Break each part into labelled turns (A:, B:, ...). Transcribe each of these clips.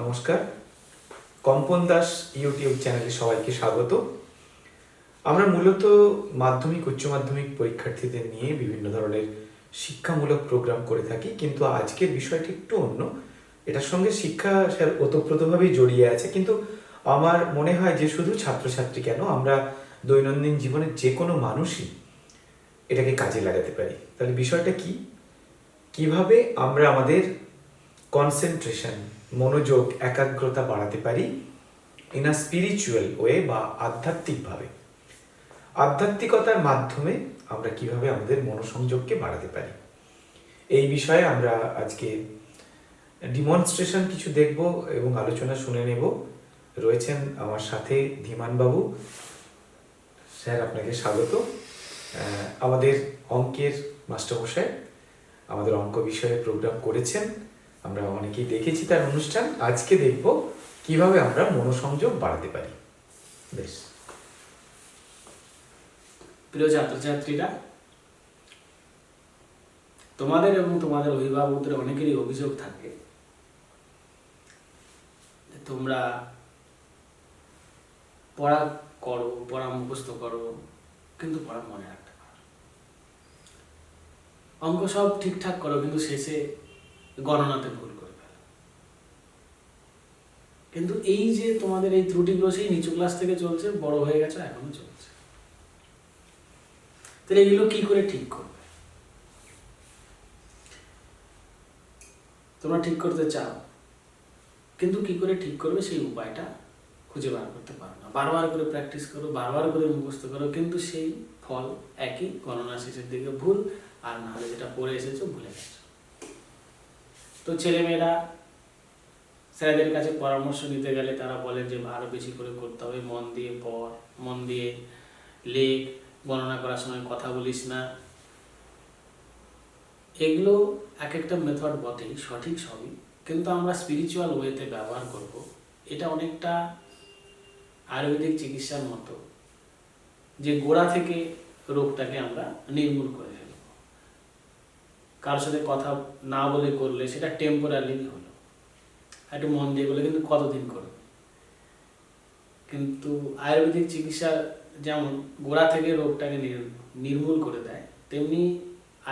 A: নমস্কার। কম্পন দাস ইউটিউব চ্যানেলে সবাইকে স্বাগত। আমরা মূলত মাধ্যমিক, উচ্চ মাধ্যমিক পরীক্ষার্থীদের নিয়ে বিভিন্ন ধরনের শিক্ষামূলক প্রোগ্রাম করে থাকি, কিন্তু আজকের বিষয়টি একটু অন্য। এটার সঙ্গে শিক্ষা ওতপ্রোতভাবেই জড়িয়ে আছে, কিন্তু আমার মনে হয় যে শুধু ছাত্রছাত্রী কেন, আমরা দৈনন্দিন জীবনের যে কোনো মানুষই এটাকে কাজে লাগাতে পারি। তাহলে বিষয়টা কি? কীভাবে আমরা আমাদের কনসেন্ট্রেশন মনোযোগ, একাগ্রতা বাড়াতে পারি ইন আ স্পিরিচুয়াল ওয়ে বা আধ্যাত্মিকভাবে। আধ্যাত্মিকতার মাধ্যমে আমরা কীভাবে আমাদের মনোসংযোগকে বাড়াতে পারি। এই বিষয়ে আমরা আজকে ডিমনস্ট্রেশন কিছু দেখব এবং আলোচনা শুনে নেব। রয়েছেন আমার সাথে ধীমান বাবু স্যার, আপনাকে স্বাগত। আমাদের অঙ্কের মাস্টারমশাই, আমাদের অঙ্ক বিষয়ে প্রোগ্রাম করেছেন। আমরা অনেকেই দেখেছি তার অনুষ্ঠান, আজকে দেখব কীভাবে আমরা মনোসংযোগ বাড়াতে পারি। বেশ।
B: প্রিয় ছাত্রছাত্রীরা, তোমাদের এবং তোমাদের অভিভাবকদের অনেকেরই অভিযোগ থাকে তোমরা পড়া করো, পড়া মুখস্থ করো, কিন্তু পড়া মনে রাখতে পারো অঙ্ক সব ঠিকঠাক করো, কিন্তু শেষে গণনাতে ভুল করে ফেলো। কিন্তু এই যে তোমাদের এই ত্রুটিগুলো সেই নিচু ক্লাস থেকে চলছে, বড় হয়ে গেছে এখনও চলছে। তাহলে এগুলো কি করে ঠিক করবে? তোমরা ঠিক করতে চাও, কিন্তু কি করে ঠিক করবে সেই উপায়টা খুঁজে বার করতে পারো না। বারবার করে প্র্যাকটিস করো, বারবার করে মুখস্থ করো, কিন্তু সেই ফল একই, গণনা শেষের দিকে ভুল, আর না হলে যেটা পড়ে এসেছ ভুলে গেছো। তো ছেলেমেয়েরা স্যারদের কাছে পরামর্শ নিতে গেলে তারা বলে যে আরও বেশি করে করতে হবে, মন দিয়ে পড়, মন দিয়ে লেখ, গণনা করার সময় কথা বলিস না। এগুলো এক একটা মেথড বটেই, সঠিক সবই। কিন্তু আমরা স্পিরিচুয়াল ওয়েতে ব্যবহার করব। এটা অনেকটা আয়ুর্বেদিক চিকিৎসার মতো, যে গোড়া থেকে রোগটাকে আমরা নির্মূল করে কারোর সাথে কথা না বলে করলে সেটা টেম্পোরারি হলো। একটু মন দিয়ে বলে, কিন্তু কতদিন করবে? কিন্তু আয়ুর্বেদিক চিকিৎসা যেমন গোড়া থেকে রোগটাকে নির্মূল করে দেয়, তেমনি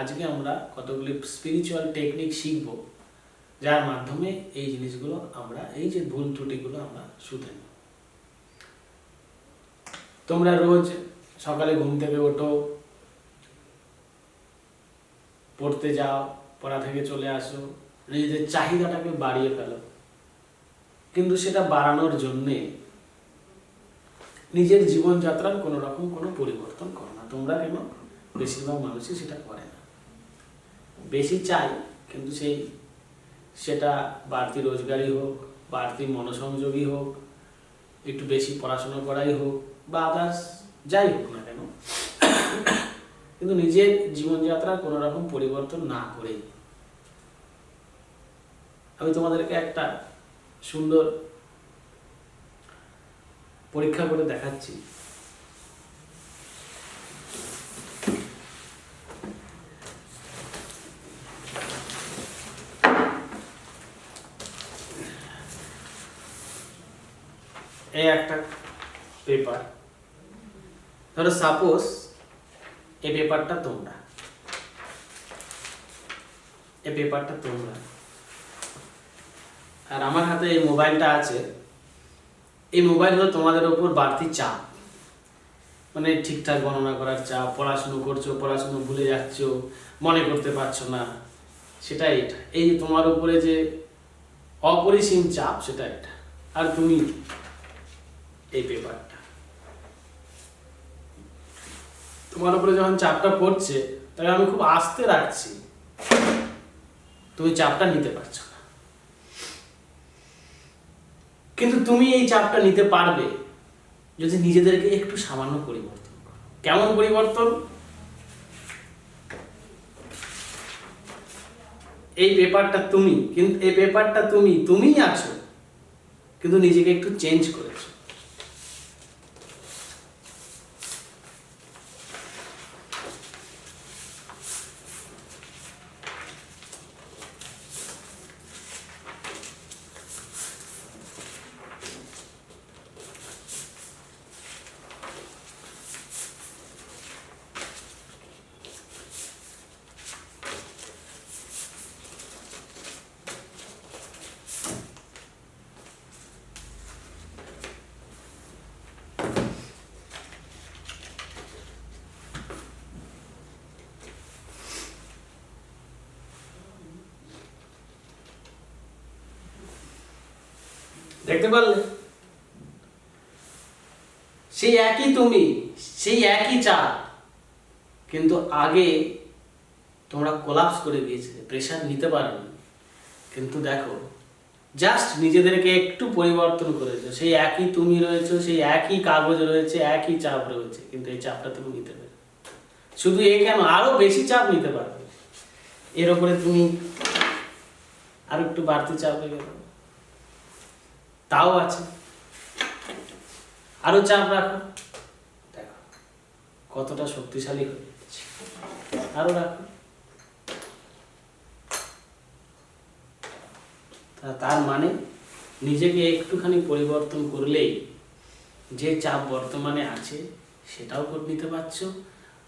B: আজকে আমরা কতগুলি স্পিরিচুয়াল টেকনিক শিখব, যার মাধ্যমে এই জিনিসগুলো আমরা, এই যে ভুল ত্রুটিগুলো আমরা নেব। তোমরা রোজ সকালে ঘুম থেকে ওঠো পড়তে যাও, পড়া থেকে চলে আসো, নিজেদের চাহিদাটাকে বাড়িয়ে ফেলো। কিন্তু সেটা বাড়ানোর জন্যে নিজের জীবনযাত্রার কোনো রকম কোনো পরিবর্তন করো না। তোমরা কেন? বেশিরভাগ মানুষই সেটা করে না। বেশি চাই কিন্তু সেই সেটা বাড়তি রোজগারই হোক, বাড়তি মনোসংযোগই হোক, একটু বেশি পড়াশোনা করাই হোক, বা আদার্স যাই হোক না কেন কিন্তু নিজের জীবনযাত্রার কোনো রকম পরিবর্তন না করেই। আমি তোমাদেরকে একটা সুন্দর পরীক্ষা করে দেখাচ্ছি। এই একটা পেপার ধরো সাপোজ এই পেপারটা তোমরা। এ পেপারটা তোমরা। আর আমার হাতে এই মোবাইলটা আছে। এই মোবাইল হলো তোমাদের উপর বাড়তি চাপ। মানে ঠিকঠাক গণনা করার চাপ, পড়াশুনো করছ, পড়াশুনো ভুলে যাচ্ছ, মনে করতে পারছ না। সেটা এটা। এই তোমার উপরে যে অপরিসীম চাপ, সেটা এটা। আর তুমি এই পেপারটা। তোমার উপরে যখন চাপটা পড়ছে, তাহলে আমি খুব আস্তে রাখছি। তুমি চাপটা নিতে পারছ না। কিন্তু তুমি এই চাপটা নিতে পারবে যদি নিজেদেরকে একটু সামান্য পরিবর্তন করো। কেমন পরিবর্তন? এই পেপারটা তুমি, কিন্তু এই পেপারটা তুমি, তুমিই আছো, কিন্তু নিজেকে একটু চেঞ্জ করেছ। দেখতে পারলে? সেই একই তুমি, সেই একই চাপ কিন্তু আগে তোমরা কোলাপস করে দিয়েছিলে প্রেশার নিতে পারোনি। কিন্তু দেখো জাস্ট নিজেদেরকে একটু পরিবর্তন করেছ। সেই একই তুমি রয়েছো, সেই একই কাগজ রয়েছে, একই চাপ রয়েছে, কিন্তু এই চাপটা তুমি নিতে পারো শুধু এ কেন? আরও বেশি চাপ নিতে পারবে এর উপরে তুমি আর একটু বাড়তি চাপ রেখে দাও তাও আছে। আরও চাপ রাখো। দেখো, কতটা শক্তিশালী হয়ে যাচ্ছে। আরও রাখো। তার মানে নিজেকে একটুখানি পরিবর্তন করলেই যে চাপ বর্তমানে আছে, সেটাও নিতে পারছ।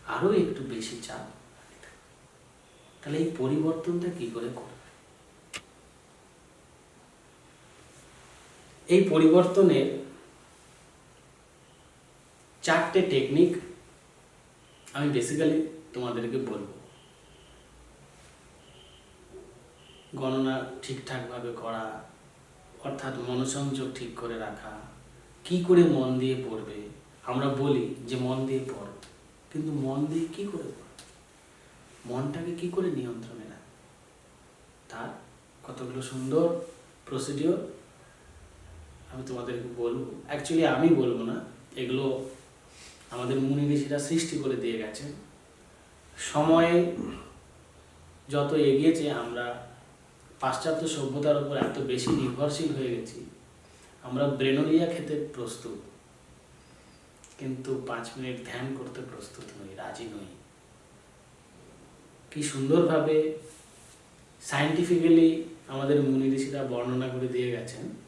B: আরও একটু বেশি চাপ। তাহলে এই পরিবর্তনটা কি করে করবে? এই পরিবর্তনের চারটে টেকনিক আমি বেসিক্যালি তোমাদেরকে বলব। গণনা ঠিকঠাকভাবে করা, অর্থাৎ মনোসংযোগ ঠিক করে রাখা, কি করে মন দিয়ে পড়বে, আমরা বলি যে মন দিয়ে পড়, কিন্তু মন দিয়ে কি করে পড়? মনটাকে কি করে নিয়ন্ত্রণে রাখ? তার কতগুলো সুন্দর প্রসিডিওর আমি তোমাদেরকে বলব। অ্যাকচুয়ালি আমি বলব না। এগুলো আমাদের মুনি ঋষিরা সৃষ্টি করে দিয়ে গেছেন। সময়ে যত এগিয়েছে, আমরা পাশ্চাত্য সভ্যতার উপর এত বেশি নির্ভরশীল হয়ে গেছি। আমরা ব্রেনোলিয়া খেতে প্রস্তুত। কিন্তু পাঁচ মিনিট ধ্যান করতে প্রস্তুত নই, রাজি নই। কি সুন্দরভাবে সায়েন্টিফিক্যালি আমাদের মুনি ঋষিরা বর্ণনা করে দিয়ে গেছেন।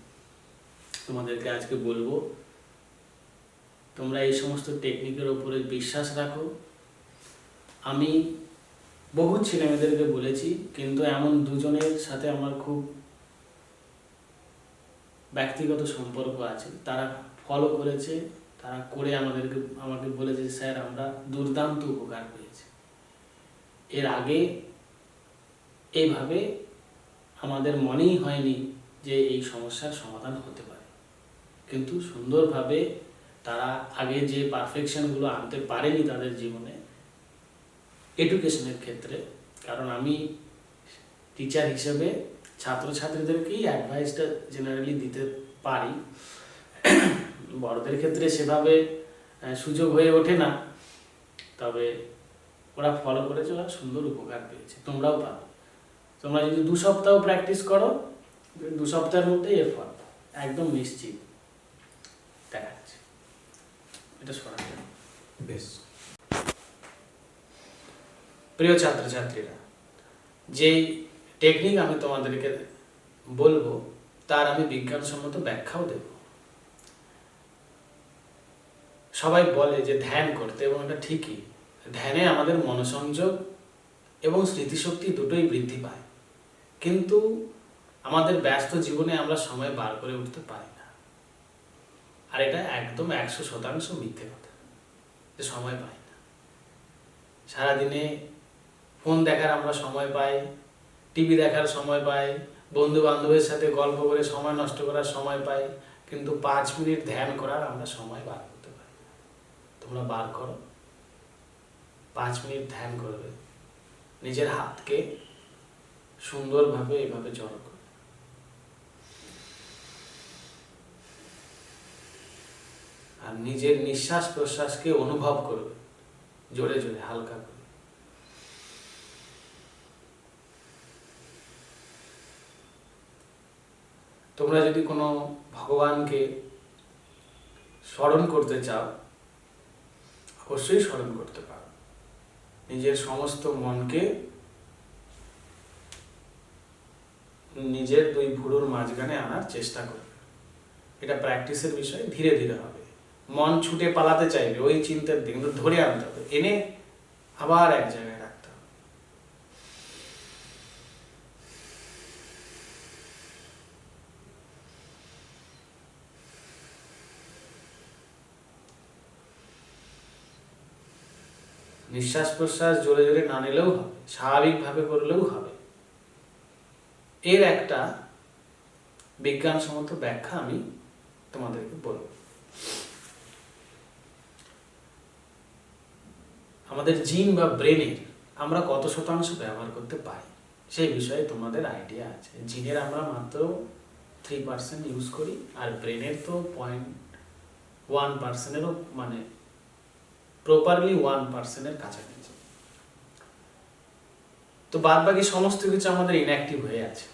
B: তোমাদেরকে আজকে বলব, তোমরা এই সমস্ত টেকনিকের উপরে বিশ্বাস রাখো। আমি বহু ছেলেমেয়েদেরকে বলেছি, কিন্তু এমন দুজনের সাথে আমার খুব ব্যক্তিগত সম্পর্ক আছে। তারা ফলো করেছে, তারা করে আমাদেরকে, আমাকে বলেছে স্যার, আমরা দুর্দান্ত উপকার পেয়েছি। এর আগে এইভাবে আমাদের মনেই হয়নি যে এই সমস্যার সমাধান হতে কিন্তু সুন্দরভাবে তারা আগে যে পারফেকশনগুলো আনতে পারেনি তাদের জীবনে এডুকেশনের ক্ষেত্রে, কারণ আমি টিচার হিসেবে ছাত্রছাত্রীদেরকেই অ্যাডভাইসটা জেনারেলি দিতে পারি। বড়দের ক্ষেত্রে সেভাবে সুযোগ হয়ে ওঠে না। তবে ওরা ফলো করেছে, ওরা সুন্দর উপকার পেয়েছে। তোমরাও পাবে। তোমরা যদি দু সপ্তাহ প্র্যাকটিস করো, দু সপ্তাহের মধ্যে এর ফল। একদম নিশ্চিত। এটা সরাসরি
A: বেশ।
B: প্রিয় ছাত্রছাত্রীরা যেই টেকনিক আমি তোমাদেরকে বলব তার আমি বিজ্ঞানসম্মত ব্যাখ্যাও দেব। সবাই বলে যে ধ্যান করতে এবং এটা ঠিকই। ধ্যানে আমাদের মনোসংযোগ এবং স্মৃতিশক্তি দুটোই বৃদ্ধি পায়। কিন্তু আমাদের ব্যস্ত জীবনে আমরা সময় বার করে উঠতে পারি আর এটা একদম একশো শতাংশ মিথ্যে কথা। যে সময় পাই না। সারাদিনে ফোন দেখার আমরা সময় পাই টিভি দেখার সময় পাই বন্ধু বান্ধবের সাথে গল্প করে সময় নষ্ট করার সময় পাই, কিন্তু পাঁচ মিনিট ধ্যান করার আমরা সময় বার করতে পারি তোমরা বার করো। পাঁচ মিনিট ধ্যান করবে। নিজের হাতকে সুন্দরভাবে এভাবে জড়ো করবে আর নিজের নিঃশ্বাস প্রশ্বাসকে অনুভব করবে জোরে জোরে, হালকা করে। তোমরা যদি কোনো ভগবানকে স্মরণ করতে চাও, অবশ্যই স্মরণ করতে পারো। নিজের সমস্ত মনকে নিজের দুই ভুরুর মাঝখানে আনার চেষ্টা করবে। এটা প্র্যাকটিসের বিষয়, ধীরে ধীরে হবে। মন ছুটে পালাতে চাইবে, ওই চিন্তার দিকে ধরে আনতে হবে, এনে আবার এক জায়গায় রাখতে হবে। নিঃশ্বাস প্রশ্বাস জোরে জোরে না নিলেও হবে, স্বাভাবিকভাবে করলেও হবে। এর একটা বিজ্ঞানসম্মত ব্যাখ্যা আমি তোমাদেরকে বলব। আমাদের জিন বা ব্রেনের আমরা কত শতাংশ ব্যবহার করতে পারি? সেই বিষয়ে তোমাদের আইডিয়া আছে। জিনের আমরা মাত্র থ্রি পার্সেন্ট ইউজ করি, আর ব্রেনের তো পয়েন্ট ওয়ান পার্সেন্টেরও মানে প্রপারলি ওয়ান পার্সেন্টের কাছাকাছি। তো বাদ বাকি সমস্ত কিছু আমাদের ইনঅ্যাক্টিভ হয়ে আছে।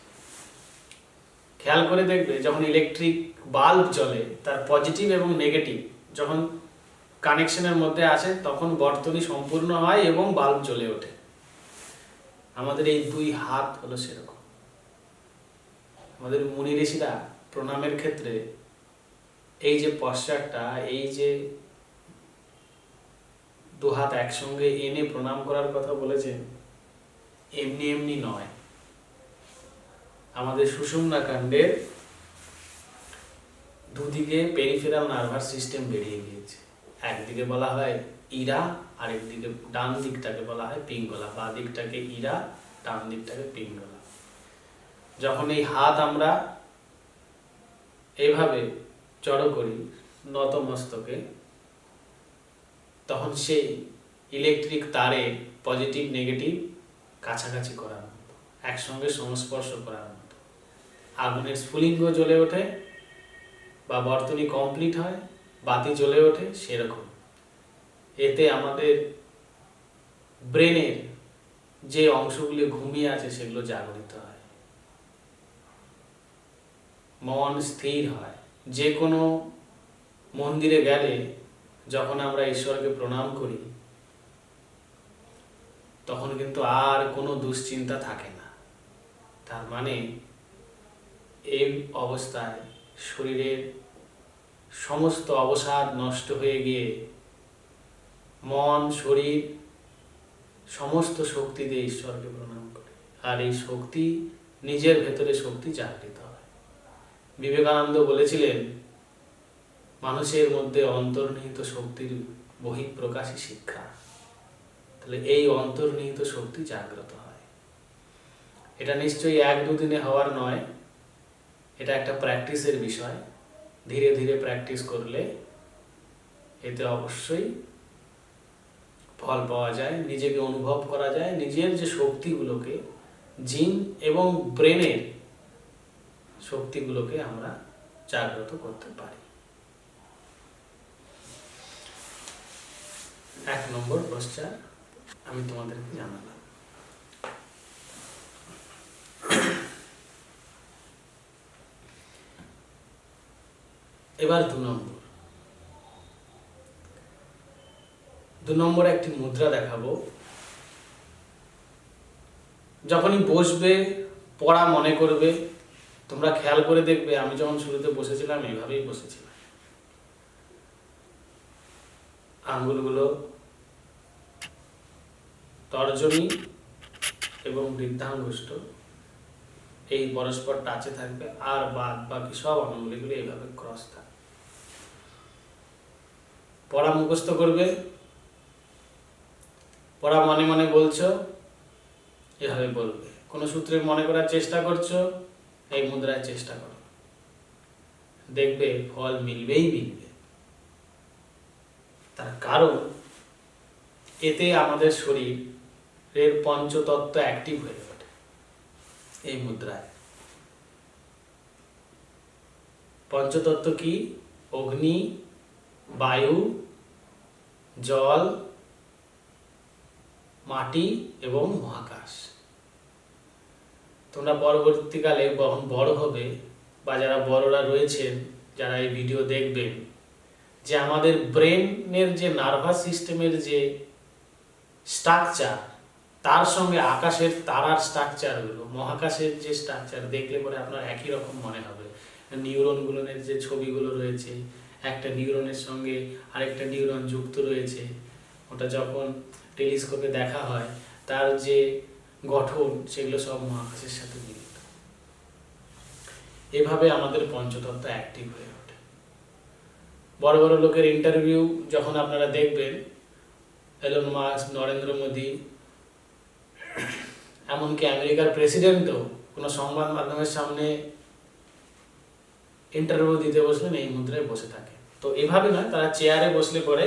B: খেয়াল করে দেখবে, যখন ইলেকট্রিক বাল্ব জ্বলে, তার পজিটিভ এবং নেগেটিভ যখন কানেকশনের মধ্যে আসে, তখন বর্তনী সম্পূর্ণ হয় এবং বাল্ব জ্বলে ওঠে। আমাদের এই দুই হাত হলো সেরকম। আমাদের মুনি ঋষিরা প্রণামের ক্ষেত্রে এই যে পশ্চারটা এই যে দু হাত একসঙ্গে এনে প্রণাম করার কথা বলেছেন, এমনি এমনি নয়। আমাদের সুষুম্না কাণ্ডের দুদিকে পেরিফেরাল নার্ভাস সিস্টেম বেরিয়ে গিয়েছে। একদিকে বলা হয় ইরা, আরেকদিকে ডান দিকটাকে বলা হয় পিঙ্গলা, বা দিকটাকে ইরা, ডান দিকটাকে পিঙ্গলা। যখন এই হাত আমরা এভাবে জড়ো করি নত মস্তকে তখন সেই ইলেকট্রিক তারে পজিটিভ, নেগেটিভ কাছাকাছি করার মতো, একসঙ্গে সংস্পর্শ করার মতো। আগুনের স্ফুলিঙ্গ জ্বলে ওঠে বা বর্তনী কমপ্লিট হয় বাতি জ্বলে ওঠে সেরকম। এতে আমাদের ব্রেনের যে অংশগুলি ঘুমিয়ে আছে সেগুলো জাগরিত হয়। মন স্থির হয়। যে কোনো মন্দিরে গেলে যখন আমরা ঈশ্বরকে প্রণাম করি, তখন কিন্তু আর কোনো দুশ্চিন্তা থাকে না। তার মানে এই অবস্থায় শরীরের সমস্ত অবসাদ নষ্ট হয়ে গিয়ে মন, শরীর, সমস্ত শক্তি দিয়ে ঈশ্বরকে প্রণাম করে। আর এই শক্তি নিজের ভেতরে শক্তি জাগৃত হয়। বিবেকানন্দ বলেছিলেন, মানুষের মধ্যে অন্তর্নিহিত শক্তির বহিঃপ্রকাশী শিক্ষা। তাহলে এই অন্তর্নিহিত শক্তি জাগ্রত হয়। এটা নিশ্চয়ই এক দুদিনে হওয়ার নয়, এটা একটা প্র্যাকটিসের বিষয়। ধীরে ধীরে প্র্যাকটিস করলে এতে অবশ্যই ফল পাওয়া যায়, নিজেকে অনুভব করা যায়, নিজের যে শক্তিগুলোকে জিন এবং ব্রেনের শক্তিগুলোকে আমরা জাগ্রত করতে পারি। এক নম্বর পশ্চাৎ আমি তোমাদেরকে জানালাম। এবার দু নম্বর। দু নম্বরে একটি মুদ্রা দেখাবো। যখনই বসবে, পড়া মনে করবে, তোমরা খেয়াল করে দেখবে, আমি যখন শুরুতে বসেছিলাম, এইভাবেই বসেছিলাম। আঙ্গুলগুলো তর্জনী এবং বৃদ্ধাঙ্গুষ্ঠ এই পরস্পর টাচে থাকবে, আর বাদ বাকি সব আঙ্গুলিগুলো এইভাবে ক্রস থাকবে। পড়া মুখস্থ করবে। পড়া মনে মনে বলছো, এভাবে বলবে। কোনো সূত্রে মনে করার চেষ্টা করছ, এই মুদ্রায় চেষ্টা করো। দেখবে ফল মিলবেই মিলবে। তার কারণ, এতে আমাদের শরীরের পঞ্চতত্ত্ব অ্যাক্টিভ হয়ে ওঠে এই মুদ্রায়। পঞ্চতত্ত্ব কি? অগ্নি, বায়ু, জল, মাটি এবং মহাকাশ। তোমরা পরবর্তীকালে যখন বড় হবে বা যারা বড়রা রয়েছেন, যারা এই ভিডিও দেখবেন, যে আমাদের ব্রেনের যে নার্ভাস সিস্টেমের যে স্ট্রাকচার তার সঙ্গে আকাশের তারার স্ট্রাকচারগুলো মহাকাশের যে স্ট্রাকচার দেখলে পরে আপনার একই রকম মনে হবে। নিউরনগুলোর যে ছবিগুলো রয়েছে, একটা নিউরনের সঙ্গে আরেকটা নিউরন যুক্ত রয়েছে। ওটা যখন টেলিস্কোপে দেখা হয়, তার যে গঠন, সেগুলো সব মহাকাশের সাথে মিলিত। এভাবে আমাদের পঞ্চতত্ত্ব অ্যাক্টিভ হয়ে ওঠে। বড় বড় লোকের ইন্টারভিউ যখন আপনারা দেখবেন এলন মাস্ক নরেন্দ্র মোদী এমনকি আমেরিকার প্রেসিডেন্টও কোনো সংবাদ মাধ্যমের সামনে ইন্টারভিউ দিতে বসলেন, এই মুদ্রায় বসে থাকে। তো এভাবে নয়, তারা চেয়ারে বসলে পরে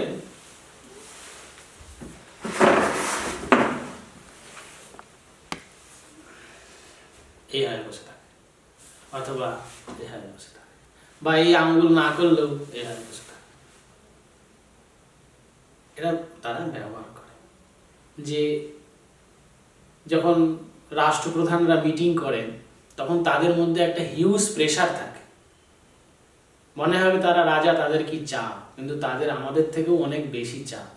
B: এইভাবে বসে থাকে, অথবা এইভাবে বসে থাকে, বা এই আঙ্গুল না করলেও এইভাবে বসে থাকে। এটা তারা ব্যবহার করে যে যখন রাষ্ট্রপ্রধানরা মিটিং করেন, তখন তাদের মধ্যে একটা হিউজ প্রেশার থাকে। মনে হবে তারা রাজা, তাদের কি চাপ? কিন্তু তাদের আমাদের থেকেও অনেক বেশি চাপ।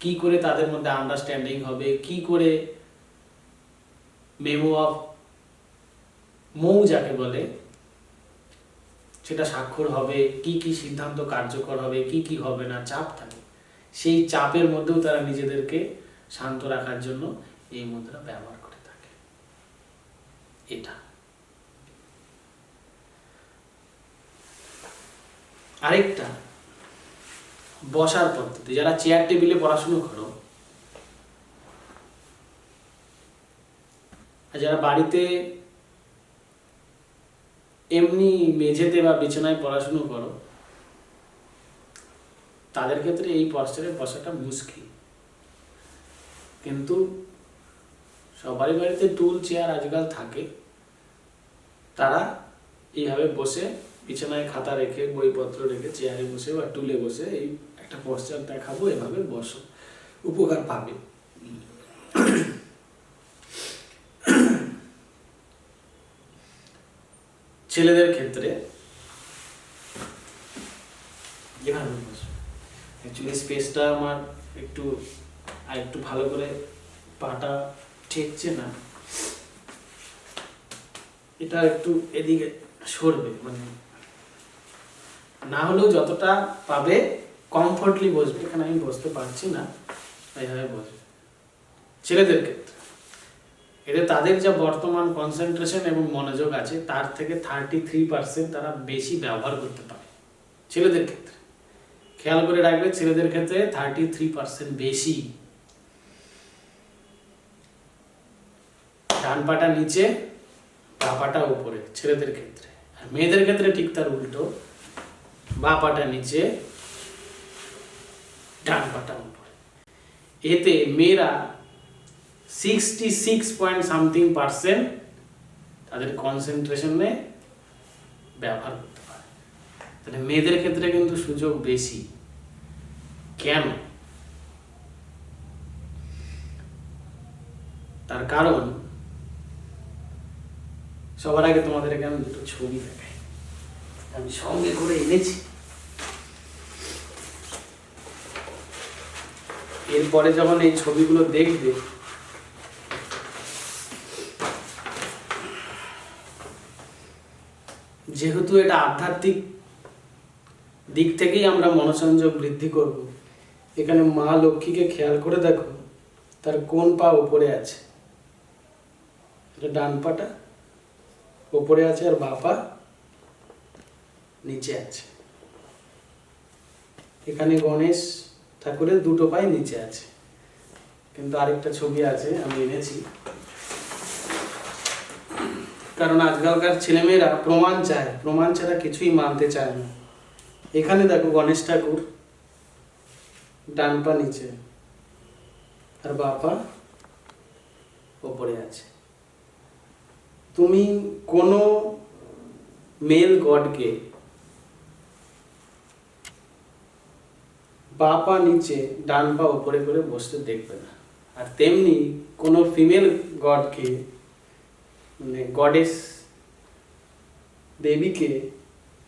B: কি করে তাদের মধ্যে আন্ডারস্ট্যান্ডিং হবে? কি করে মেমো অফ মৌ যাকে বলে, সেটা স্বাক্ষর হবে? কি কি সিদ্ধান্ত কার্যকর হবে? কি কি হবে না? চাপ থাকে। সেই চাপের মধ্যেও তারা নিজেদেরকে শান্ত রাখার জন্য এই মুদ্রা ব্যবহার করে থাকে। এটা। আরেকটা, বসার পদ্ধতি। যারা চেয়ার টেবিলে পড়াশুনো করো, আর যারা বাড়িতে এমনি মেঝেতে বা বিছানায় পড়াশুনো করো, তাদের ক্ষেত্রে এই পশ্চারে বসাটা মুশকিল। কিন্তু সবারই বাড়িতে টুল চেয়ার আজকাল থাকে। তারা এইভাবে বসে বিছানায় খাতা রেখে, বইপত্র রেখে, চেয়ারে বসে বা টুলে বসে এই একটা পশ্চার দেখাবো, এভাবে বসো। উপকার পাবে। ছেলেদের ক্ষেত্রে স্পেসটা আমার একটু, আর একটু ভালো করে পাটা ঠেকছে না। এটা একটু এদিকে সরবে মানে না হলেও যতটা পাবে কমফোর্টলি বসবে, এখানে আমি বসতে পারছি না, এইভাবে বসবে। ছেলেদের ক্ষেত্রে এতে তাদের যা বর্তমান কনসেন্ট্রেশন এবং মনোযোগ আছে, তার থেকে থার্টি থ্রি পার্সেন্ট তারা বেশি ব্যবহার করতে পারে, ছেলেদের ক্ষেত্রে। খেয়াল করে রাখবে, ছেলেদের ক্ষেত্রে থার্টি থ্রি পার্সেন্ট বেশি ডান পাটা নিচে, বা পাটা উপরে, ছেলেদের ক্ষেত্রে। আর মেয়েদের ক্ষেত্রে ঠিক তার উল্টো। বা পাটা নিচে, ডান পাটা উপরে। এতে মেয়েরা sixty six point something percent তাদের কনসেন্ট্রেশনে ব্যবহার করতে পারে। তাহলে মেয়েদের ক্ষেত্রে কিন্তু সুযোগ বেশি। কেন? তার কারণ সবার আগে তোমাদেরকে আমি দুটো ছবি দেখাই। আমি সঙ্গে করে এনেছি। এরপরে যখন এই ছবিগুলো দেখবে, যেহেতু এটা আধ্যাত্মিক দিক থেকেই আমরা মনসংযোগ বৃদ্ধি করব, এখানে মা লক্ষ্মীকে খেয়াল করে দেখো, তার কোন পা উপরে আছে? এটা ডান পাটা উপরে আছে আর বাপা নিচে আছে। এখানে গণেশ ঠাকুরের দুটো পায়ে নিচে আছে। কিন্তু আরেকটা ছবি আছে, আমি এনেছি। কারণ আজকালকার ছেলেমেয়েরা প্রমাণ চায়, প্রমাণ ছাড়া কিছুই মানতে চায় না। এখানে দেখো গণেশ ঠাকুর, ডান পা নিচে, আর বাপা ওপরে আছে। তুমি কোনো মেল গডকে বা পা নিচে, ডান পা উপরে করে বসতে দেখবে না। আর তেমনি কোনো ফিমেল গডকে মানে গডেস দেবীকে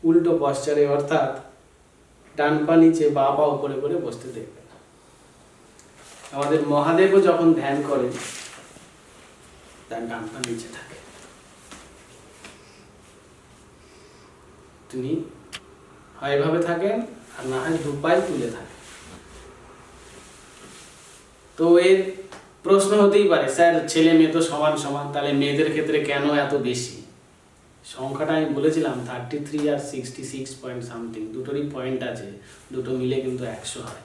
B: উল্টো পশ্চারে অর্থাৎ ডান পা নিচে, বা পা উপরে করে বসতে দেখবে না। আমাদের মহাদেবও যখন ধ্যান করেন, তার ডান পা নিচে থাকে। তিনি হয় এভাবে থাকেন আর না হয় দু পায়ে তুলে থাকেন তো এর প্রশ্ন হতেই পারে, স্যার ছেলে মেয়ে তো সমান সমান, তাহলে মেয়েদের ক্ষেত্রে কেন এত বেশি? সংখ্যাটা আমি বলেছিলাম থার্টি থ্রি আর সিক্সটি সিক্স পয়েন্ট সামথিং দুটোরই পয়েন্ট আছে, দুটো মিলে কিন্তু একশো হয়।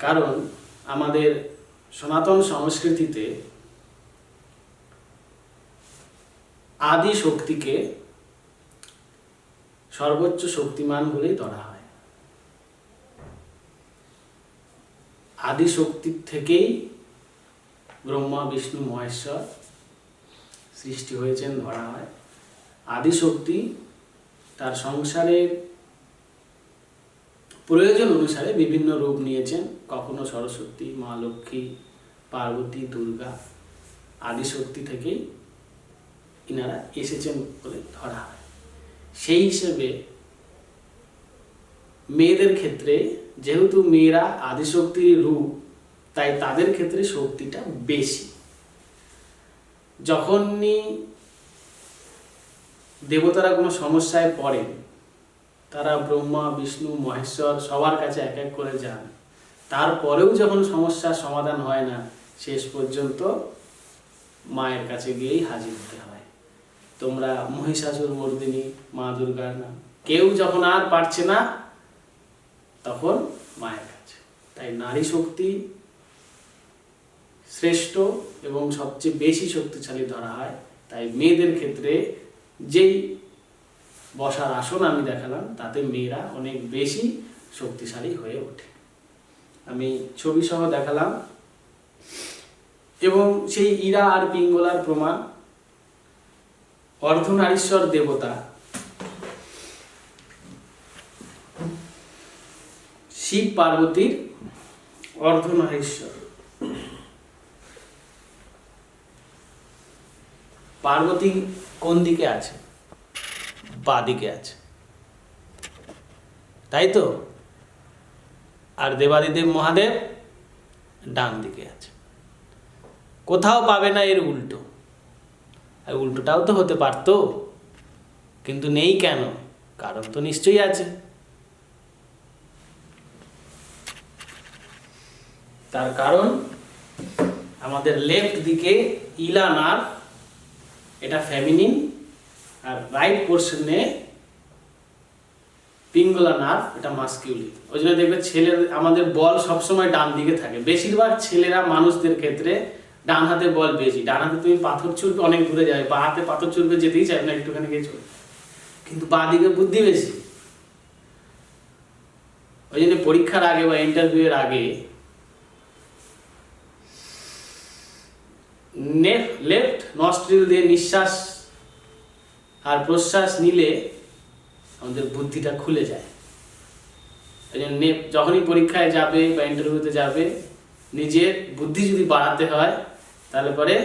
B: কারণ আমাদের সনাতন সংস্কৃতিতে আদি শক্তিকে সর্বোচ্চ শক্তিমান বলেই ধরা হয়। আদি শক্তির থেকেই ব্রহ্মা, বিষ্ণু, মহেশ্বর সৃষ্টি হয়েছেন ধরা হয়। আদি শক্তি তার সংসারের প্রয়োজন অনুসারে বিভিন্ন রূপ নিয়েছেন। কখনো সরস্বতী, মা লক্ষ্মী, পার্বতী, দুর্গা আদি শক্তি থেকেই ইনারা এসেছেন বলে ধরা হয়। সেই হিসেবে মেয়েদের ক্ষেত্রে, যেহেতু মেয়েরা আদিশক্তির রূপ, তাই তাদের ক্ষেত্রে শক্তিটা বেশি। যখনই দেবতারা কোনো সমস্যায় পড়েন, তারা ব্রহ্মা, বিষ্ণু, মহেশ্বর সবার কাছে এক এক করে যান। তারপরেও যখন সমস্যার সমাধান হয় না, শেষ পর্যন্ত মায়ের কাছে গিয়েই হাজির হতে হয়। তোমরা মহিষাসুর মর্দিনী, মা দুর্গার নাম। কেউ যখন আর পারছে না, তখন মায়ের কাছে। তাই নারী শক্তি শ্রেষ্ঠ এবং সবচেয়ে বেশি শক্তিশালী ধরা হয়। তাই মেয়েদের ক্ষেত্রে যেই বসার আসন আমি দেখালাম, তাতে মেয়েরা অনেক বেশি শক্তিশালী হয়ে ওঠে। আমি ছবি সহ দেখালাম। এবং সেই ইরা আর পিঙ্গলার প্রমাণ অর্ধনারীশ্বর দেবতা। শিব পার্বতীর অর্ধনারীশ্বর। পার্বতী কোন দিকে আছে? বা দিকে আছে। তাই তো? আর দেবাদিদেব মহাদেব ডান দিকে আছে। কোথাও পাবে না এর উল্টো। আর উল্টোটাও তো হতে পারতো। কিন্তু নেই কেন? কারণ তো নিশ্চয়ই আছে। তার কারণ, আমাদের লেফট দিকে ইলা নার্ভ এটা ফেমিনিন আর রাইট পোর্শনে পিঙ্গলা নার্ভ এটা মাস্কিউলিন ওই জন্য দেখবে ছেলের, আমাদের বল সবসময় ডান দিকে থাকে। বেশিরভাগ ছেলেরা মানুষদের ক্ষেত্রে ডান হাতে বল বেশি ডান হাতে তুমি পাথর ছুড়বে, অনেক দূরে যাবে, বা হাতে পাথর ছুড়বে, যেতেই চাই না, একটুখানি গিয়ে চলবে কিন্তু বা দিকে বুদ্ধি বেশি। ওই জন্য পরীক্ষার আগে বা ইন্টারভিউ এর আগে লেফট নস্ট্রিল দিয়ে নিঃশ্বাস আর প্রশ্বাস নিলে আমাদের বুদ্ধিটা খুলে যায়। এই জন্য যখনই পরীক্ষায় যাবে বা ইন্টারভিউতে যাবে, নিজের বুদ্ধি যদি বাড়াতে হয় তাহলে পরে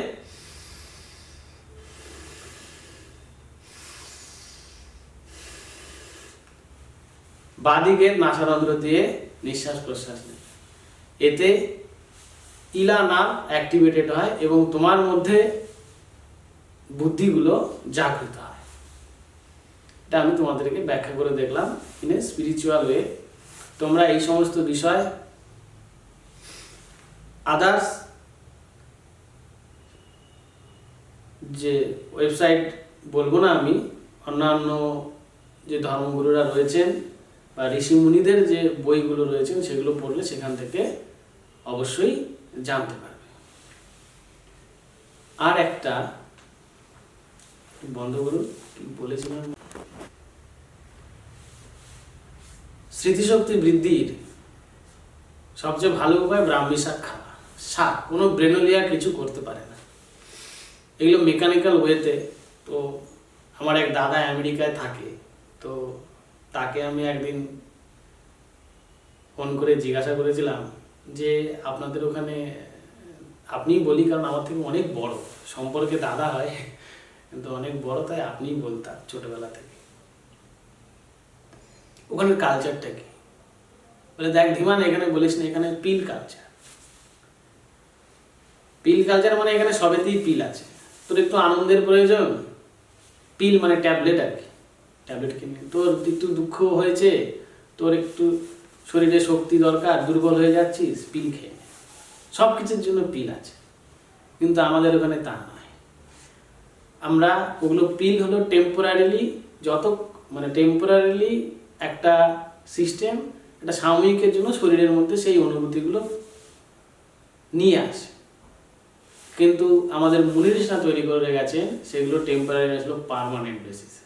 B: বাদিকের নাসারন্ধ্র দিয়ে নিঃশ্বাস প্রশ্বাস নেয়। এতে ইলা নার্ভ অ্যাক্টিভেটেড হয় এবং তোমার মধ্যে বুদ্ধিগুলো জাগৃত হয়। এটা আমি তোমাদেরকে ব্যাখ্যা করে দেখলাম ইন এ স্পিরিচুয়াল ওয়ে তোমরা এই সমস্ত বিষয় আদার্স যে ওয়েবসাইট বলব না আমি, অন্যান্য যে ধর্মগুরুরা রয়েছেন বা ঋষি মুনিদের যে বইগুলো রয়েছেন সেগুলো পড়লে সেখান থেকে অবশ্যই জানতে পারবে। আর একটা, বন্ধ করুন, কি বলেছিলাম? স্মৃতিশক্তি বৃদ্ধির সবচেয়ে ভালো উপায় ব্রাহ্মী শাক খাওয়া। শাক, কোনো ব্রেনোলিয়া কিছু করতে পারে না। এগুলো মেকানিক্যাল ওয়েতে তো আমার এক দাদা আমেরিকায় থাকে, তো তাকে আমি একদিন ফোন করে জিজ্ঞাসা করেছিলাম যে, আপনাদের ওখানে আপনিই বলি কারণ আমার থেকে অনেক বড়, সম্পর্কে দাদা হয়, কিন্তু অনেক বড়, তাই আপনিই বলতাম ছোটবেলা থেকে। ওখানের কালচারটা কি? বলে, দেখ ধীমান, এখানে বলিস না, এখানে পিল কালচার পিল কালচার মানে এখানে সবেতেই পিল আছে। তোর একটু আনন্দের প্রয়োজন? পিল মানে ট্যাবলেট আর কি। ট্যাবলেট কিনে তোর একটু দুঃখ হয়েছে, তোর একটু শরীরে শক্তি দরকার, দুর্বল হয়ে যাচ্ছিস, পিল খেয়ে। সব কিছুর জন্য পিল আছে, কিন্তু আমাদের ওখানে তা নয়। আমরা ওগুলো পিল হলো টেম্পোরারিলি যত মানে টেম্পোরারিলি একটা সিস্টেম একটা সাময়িকের জন্য শরীরের মধ্যে সেই অনুভূতিগুলো নিয়ে আসে। কিন্তু আমাদের মুনিরিসরা তৈরি করে গেছেন সেগুলো টেম্পোরারি আসলো পার্মানেন্ট বেসিসে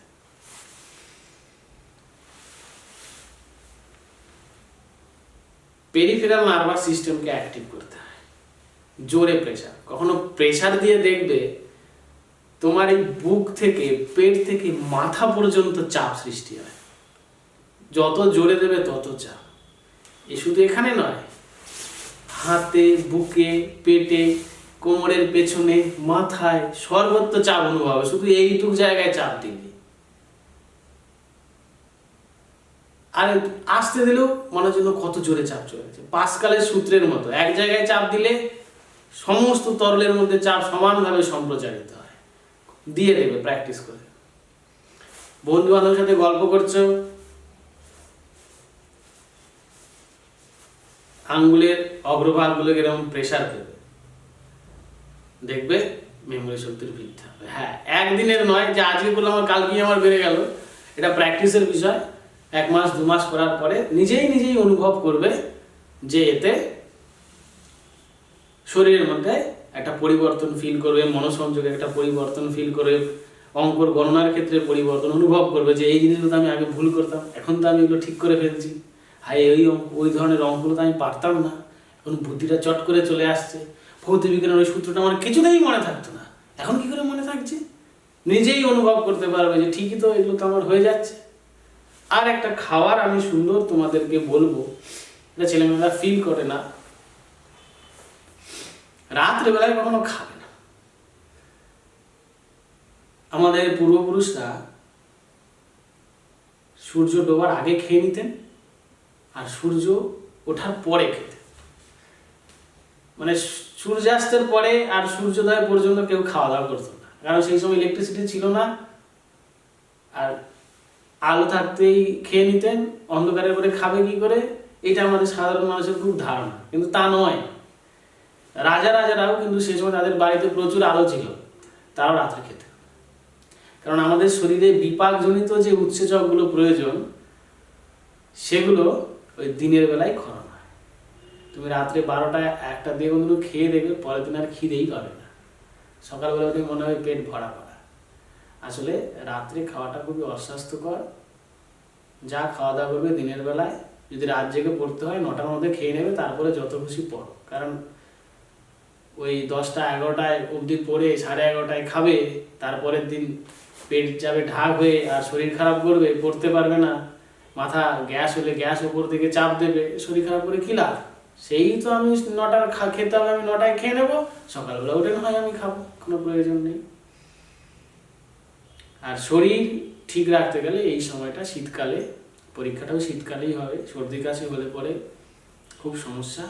B: পেরিফেরাল নার্ভাস সিস্টেমকে অ্যাক্টিভ করতে হয়। জোরে প্রেসার কখনো প্রেসার দিয়ে দেখবে তোমার এই বুক থেকে, পেট থেকে মাথা পর্যন্ত চাপ সৃষ্টি হয়। যত জোরে দেবে তত চাপ। এ শুধু এখানে নয়, হাতে, বুকে, পেটে কোমরের পেছনে, মাথায় সর্বত্র চাপ অনুভব হবে। শুধু এইটুক জায়গায় চাপ দিবি আর আসতে দিলেও মনে হচ্ছে কত জোরে চাপ চলে গেছে। পাঁচকালের সূত্রের মতো, এক জায়গায় চাপ দিলে সমস্ত তরলের মধ্যে চাপ সমানভাবে সম্প্রচারিত হয়। দিয়ে দেবে প্র্যাকটিস করে। বন্ধু বান্ধবের সাথে গল্প করছ? আঙ্গুলের অগ্রভাগগুলোকে এরকম প্রেসার দেবে? দেখবে মেমোরি শক্তির বৃদ্ধি হবে। হ্যাঁ একদিনের নয়, যে আজকে করলাম আমার কালকেই আমার বেড়ে গেল, এটা প্র্যাকটিসের বিষয়। এক মাস, দু মাস করার পরে নিজেই নিজেই অনুভব করবে যে এতে শরীরের মধ্যে একটা পরিবর্তন ফিল করবে মনোসংযোগে একটা পরিবর্তন ফিল করবে, অঙ্কর গণনার ক্ষেত্রে পরিবর্তন অনুভব করবে যে এই জিনিসগুলো তো আমি আগে ভুল করতাম, এখন তো আমি এগুলো ঠিক করে ফেলছি। হাই ওই ওই ধরনের অঙ্কগুলো তো আমি পারতাম না। এখন বুদ্ধিটা চট করে চলে আসছে। ভৌতবিজ্ঞানের ওই সূত্রটা আমার কিছুতেই মনে থাকতো না। এখন কি করে মনে থাকছে? নিজেই অনুভব করতে পারবে যে ঠিকই তো এগুলো তো আমার হয়ে যাচ্ছে। আর একটা খাওয়ার আমি সুন্দর তোমাদেরকে বলব, এটা ছেলেমেয়েরা ফিল করে না। রাত্রেবেলায় কখনো খাবে না। আমাদের পূর্বপুরুষরা সূর্য ডোবার আগে খেয়ে নিতেন আর সূর্য ওঠার পরে খেতেন। মানে সূর্যাস্তের পরে আর সূর্যোদয় পর্যন্ত কেউ খাওয়া দাওয়া করতো না। কারণ সেই সময় ইলেকট্রিসিটি ছিল না। আর আলো থাকতেই খেয়ে নিতেন অন্ধকারের পরে খাবে কি করে? এটা আমাদের সাধারণ মানুষের খুব ধারণা, কিন্তু তা নয়। রাজা রাজারাও কিন্তু সেই সময় তাদের বাড়িতে প্রচুর আলো ছিল, তারাও রাত্রে খেতে কারণ আমাদের শরীরে বিপাকজনিত যে উৎসেচকগুলো প্রয়োজন, সেগুলো ওই দিনের বেলায় হয় তুমি রাত্রে বারোটা একটা দিয়ে বন্ধু খেয়ে দেখবে, পরের দিন আর খিদেই পাবে না। সকালবেলা উঠে মনে হয় পেট ভরা ভরা আসলে রাত্রে খাওয়াটা খুবই অস্বাস্থ্যকর। যা খাওয়া দাওয়া করবে দিনের বেলায়, যদি রাত জেগে পড়তে হয়, নটার মধ্যে খেয়ে নেবে, তারপরে যত খুশি পড়ো। কারণ ওই দশটা এগারোটায় অবধি পড়ে, সাড়ে এগারোটায় খাবে, তারপরের দিন পেট যাবে ঢাক হয়ে আর শরীর খারাপ করবে, পড়তে পারবে না। মাথা গ্যাস হলে গ্যাস উপর দিকে চাপ দেবে, শরীর খারাপ করে কি লাভ? সেই তো আমি নটার খা খেতে হবে আমি নটায় খেয়ে নেব, সকালবেলা উঠে হয় আমি খাব, কোনো প্রয়োজন নেই। আর শরীর ঠিক রাখতে গেলে এই সময়টা শীতকালে, পরীক্ষাটাও শীতকালেই হবে, সর্দি কাশি হলে পরে খুব সমস্যা।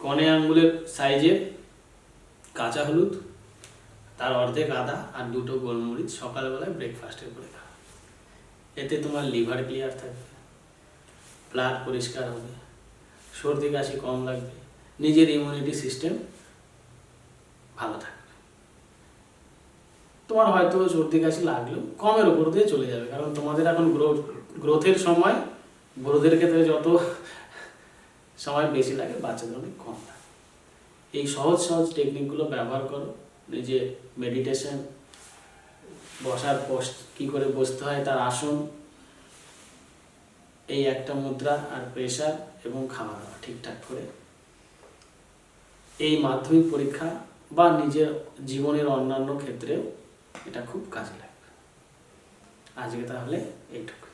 B: কনে আঙ্গুলের সাইজের কাঁচা হলুদ, তার অর্ধেক আদা আর দুটো গোলমরিচ সকালবেলায় ব্রেকফাস্টের করে খাওয়া এতে তোমার লিভার ক্লিয়ার থাকবে ব্লাড পরিষ্কার হবে। সর্দি, কাশি কম লাগবে, নিজের ইমিউনিটি সিস্টেম ভালো থাকবে। তোমার হয়তো সর্দি, কাশি লাগলেও কমের উপর দিয়ে চলে যাবে, কারণ তোমাদের এখন গ্রোথ গ্রোথের সময় বড়দের ক্ষেত্রে যত সময় বেশি লাগে, বাচ্চাদের অনেক কম লাগে। এই সহজ সহজ টেকনিকগুলো ব্যবহার করো, নিজে মেডিটেশন বসার পোস্ট কী করে বসতে হয় তার আসন, এই একটা মুদ্রা আর প্রেশার এবং খাওয়া দাওয়া ঠিকঠাক করে। এই মাধ্যমিক পরীক্ষা বা নিজের জীবনের অন্যান্য ক্ষেত্রেও এটা খুব কাজে লাগবে। আজকে তাহলে এইটুকু